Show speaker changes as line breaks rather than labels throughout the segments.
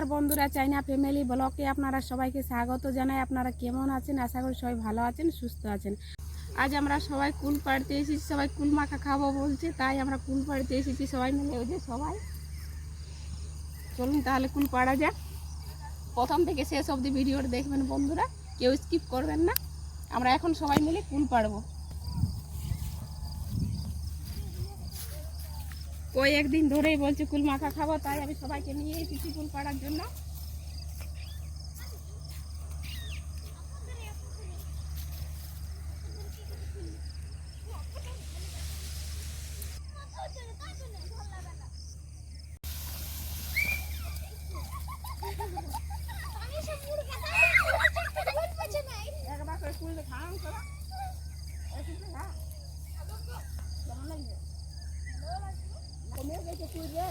নমস্কার বন্ধুরা, চাইনা ফ্যামিলি ব্লকে আপনারা সবাইকে স্বাগত জানাই। আপনারা কেমন আছেন? আশা করি সবাই ভালো আছেন, সুস্থ আছেন। আজ আমরা সবাই কুল পাড়তে এসেছি, সবাই কুল মাখা খাব বলছে, তাই আমরা কুল পাড়তে এসেছি সবাই মিলে, ওই যে সবাই। চলুন তাহলে কুল পাড়া যাক। প্রথম থেকে শেষ অবধি ভিডিওটা দেখবেন বন্ধুরা, কেউ স্কিপ করবেন না। আমরা এখন সবাই মিলে কুল পাড়বো। ওই একদিন ধরেই বলছে, কুল মাখা খাব। তাই আমি সবাইকে নিয়ে এসেছি কুল পাড়ার জন্য একবার করে কুল খাওয়ান করা কেমন লাগবে কমে গেছে কুল রে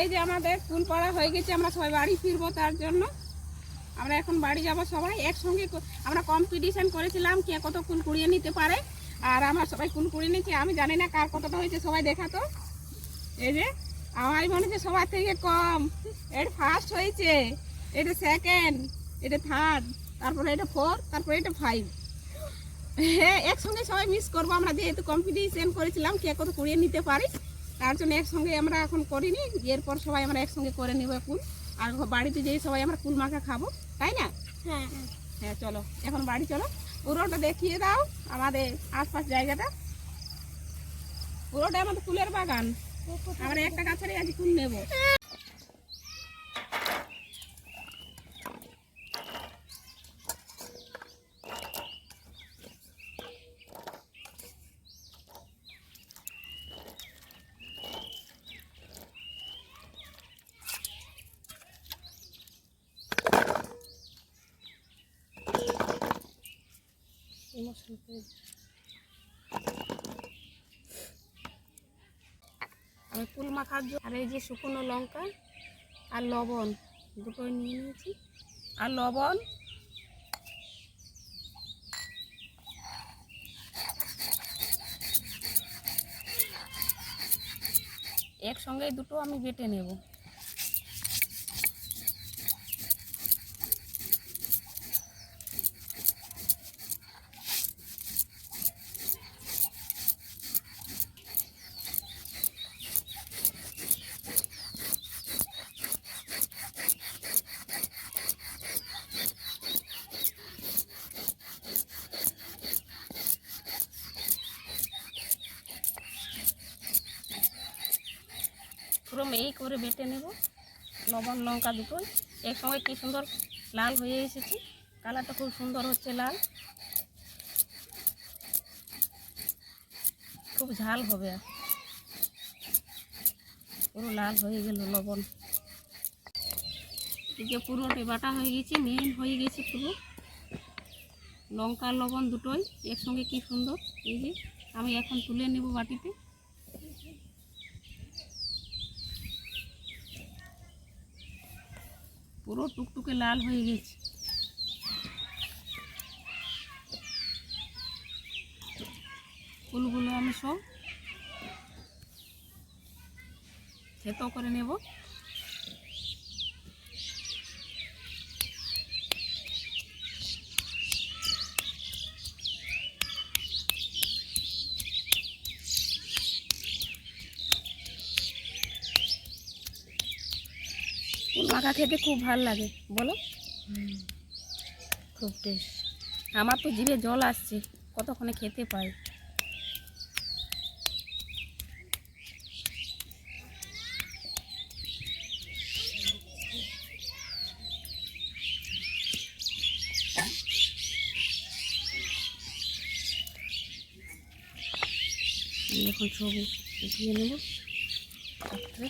এই যে আমাদের কুল পাড়া হয়ে গেছে, আমরা সবাই বাড়ি ফিরবো তার জন্য। আমরা এখন বাড়ি যাব সবাই একসঙ্গে আমরা কম্পিটিশন করেছিলাম কে কত কুল কুড়িয়ে নিতে পারে, আর আমরা সবাই কুল কুড়িয়ে নিয়েছি। আমি জানি না কার কতটা হয়েছে, সবাই দেখাতো এই যে, আমার মনে হচ্ছে সবার থেকে কম। এটা ফার্স্ট হয়েছে, এটা সেকেন্ড এটা থার্ড তারপরে এটা ফোর তারপরে এটা ফাইভ হ্যাঁ একসঙ্গে সবাই মিস করব আমরা। যেহেতু কম্পিটিশন করেছিলাম, কে কত কুড়িয়ে নিতে পারি তার জন্য একসঙ্গে আমরা এখন করিনি। এরপর সবাই আমরা একসঙ্গে করে নেব কুল আর বাড়িতে যেয়ে সবাই আমরা কুল মাখা খাব তাই না?
হ্যাঁ
হ্যাঁ। চলো এখন বাড়ি চলো। পুরোটা দেখিয়ে দাও আমাদের আশপাশ জায়গাটা। পুরোটা আমাদের ফুলের বাগান। আমরা একটা গাছেরই আজ ফুল নেব। আমি ফুল মাখার জন্য আর এই যে শুকনো লঙ্কা আর লবণ দুটোই নিয়ে নিয়েছি। আর লবণ? একসঙ্গে দুটো আমি বেটে নেব পুরো এই করে বেটে নেব। লবণ, লঙ্কা দুটোই। একসঙ্গে কি সুন্দর লাল হয়ে এসেছে। কালারটা খুব সুন্দর হচ্ছে লাল। খুব ঝাল হবে আর। পুরো লাল হয়ে গেল লবণ। যে পুরোটাই বাটা হয়ে গেছে মেন হয়ে গেছে পুরো। লঙ্কা, লবণ দুটোই একসঙ্গে কি সুন্দর। এই যে আমি এখন তুলে নেব বাটিতে। পুরো টুকটুকে লাল হয়ে গেছে। ফুলগুলো আমি সব থেতো করে নেব। মাখা খেতে খুব ভালো লাগে বলো? খুব টেস্ট। আমার তো জিভে জল আসছে কতক্ষণে খেতে পাই? এখন সব উঠিয়ে নেব। পাত্রে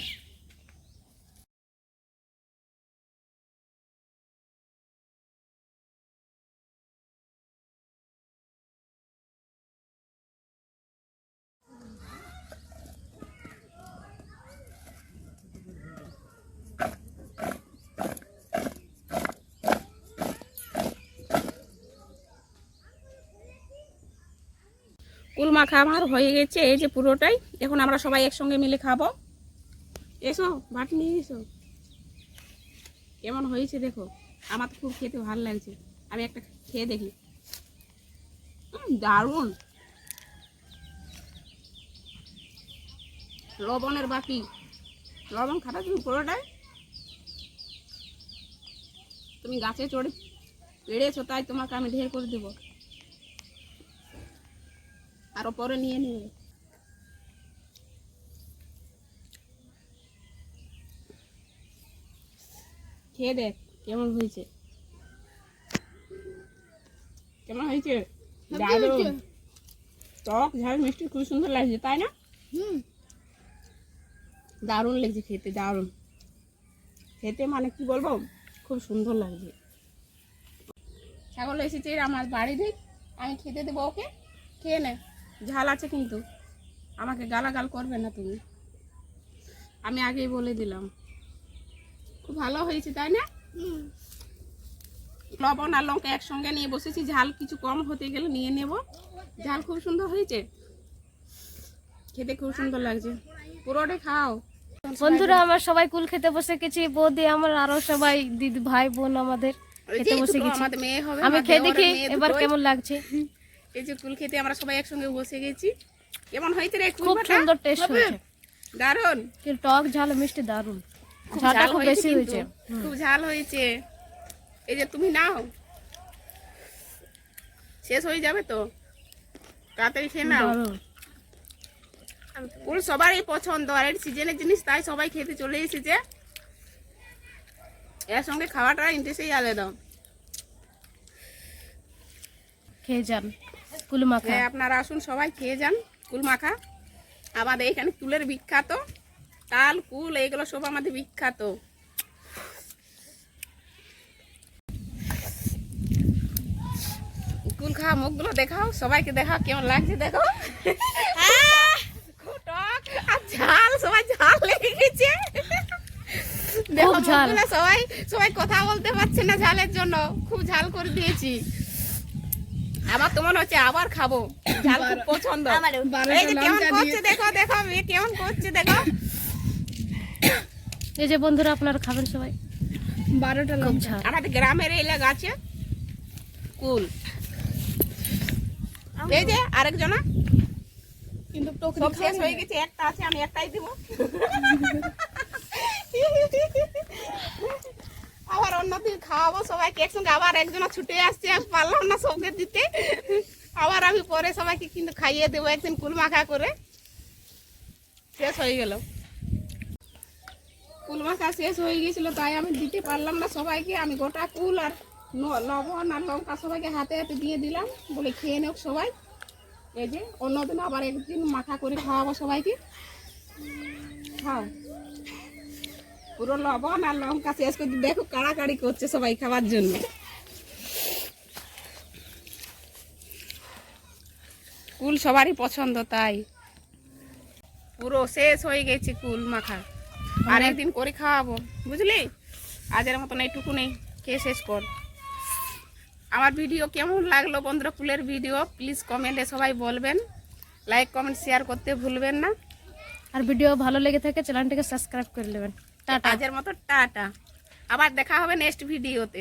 মাখা আমার হয়ে গেছে, এই যে পুরোটাই। এখন আমরা সবাই একসঙ্গে মিলে খাব। এসো, ভাত নিয়ে এসো। কেমন হয়েছে দেখো, আমার খুব খেতে ভালো লাগছে। আমি একটা খেয়ে দেখি। দারুণ। লবণের বাকি লবণ খাটা তুমি পুরোটাই? তুমি গাছে চড়ে পেড়েছো, তাই তোমাকে আমি ঢের করে দেবো। আরও পরে নিয়ে নিবে খেয়ে দেখ কেমন হয়েছে? কেমন হয়েছে? দারুণ। টক ঝাল মিষ্টি খুব সুন্দর লাগছে তাই না? দারুণ লাগছে খেতে দারুণ। খেতে মানে কি বলব? খুব সুন্দর লাগছে। ছাগল এসেছে আমার বাড়ি দিক আমি খেতে দেবো ওকে। খেয়ে নে। ঝাল আছে কিন্তু। আমাকে গালাগাল করবে না তুমি। আমি আগেই বলে দিলাম। খুব ভালো হয়েছে তাই না? লবণ আর লঙ্কা একসঙ্গে নিয়ে বসেছি। ঝাল কিছু কম হতে গেলে নিয়ে নেব। ঝাল খুব সুন্দর হয়েছে? খেতে খুব সুন্দর লাগছে। পুরোটাই খাও।
বন্ধুরা আমার সবাই কুল খেতে বসে গেছি। বৌদি আমার আরও সবাই দিদি ভাই বোন আমাদের খেতে বসে গেছি।
আমাদের মেয়ে হবে
আমি খেয়ে দেখি এবার কেমন লাগছে।
এই যে কুল খেতে আমরা সবাই একসঙ্গে বসে গেছি। কেমন হয়েছে রে
খুব সুন্দর টেস্ট হয়েছে।
দারুণ।
কিন্তু টক ঝাল মিষ্টি
দারুণ
ঝালটা
ঝাল
খুব বেশি হয়েছে।
খুব ঝাল হয়েছে। এই যে তুমি নাও। শেষ হয়ে যাবে তো? তাড়াতাড়ি খেয়ে নাও। কুল সবারই পছন্দ। আর এর সিজনের জিনিস তাই সবাই খেতে চলে এসেছে। এর সঙ্গে খাওয়াটা ইন্টারেস্টই আলাদা।
খেয়ে যান। কুল মাখা
হ্যাঁ আপনারা আসুন সবাই খেয়ে যান কুল মাখা আমাদের এখানে কুলের বিখ্যাত তাল কুল এগুলো সব আমাদের বিখ্যাত। কুল খাওয়া মুখগুলো দেখাও সবাইকে দেখাও কেমন লাগছে দেখো। আর ঝাল সবাই ঝাল লেগে গেছে। দেখো সবাই সবাই কথা বলতে পারছে না ঝালের জন্য। খুব ঝাল করে দিয়েছি। আবার তো মনে হচ্ছে আবার খাব। ঝাল খুব পছন্দ। এই যে কেমন করছে দেখো দেখো মেয়ে কেমন করছে দেখো।
এই যে বন্ধুরা আপনারা খাবেন সবাই।
বারোটা
ঝাল।
আমাদের গ্রামের এই আছে। কুল। এই যে আরেকজনা।
কিন্তু টকরি
সব শেষ হয়ে গেছে একটা আছে আমি একটাই দিব। আবার অন্যদিন খাওয়াবো, সবাইকে একসঙ্গে আবার একজনা ছুটে আসছে পারলাম না সবকে দিতে। আবার আমি পরে সবাইকে কিন্তু খাইয়ে দেবো, একদিন কুল মাখা করে। শেষ হয়ে গেল। কুল মাখা শেষ হয়ে গেছিল, তাই আমি দিতে পারলাম না সবাইকে। আমি গোটা কুল আর লবণ আর লঙ্কা সবাইকে হাতে হাতে দিয়ে দিলাম, বলে খেয়ে নেও সবাই। এই যে, অন্যদিন আবার একদিন মাখা করে খাওয়াবো সবাইকে। খাও। পুরো লবণ আর লঙ্কা শেষ করে দেখো কাড়াকাড়ি করছে সবাই খাওয়ার জন্য। কুল সবারই পছন্দ তাই। পুরো শেষ হয়ে গেছে কুল মাখা। আর একদিন করে খাওয়াবো বুঝলি? আজের মতন এইটুকু নেই খেয়ে শেষ কর। আমার ভিডিও কেমন লাগল বন্ধুরা কুলের ভিডিও প্লিজ কমেন্টে সবাই বলবেন। লাইক কমেন্ট শেয়ার করতে ভুলবেন না।
আর ভিডিও ভালো লেগে থাকে চ্যানেলটাকে সাবস্ক্রাইব করে নেবেন। টাটা।
আজের মতো টাটা। আবার দেখা হবে নেক্সট ভিডিওতে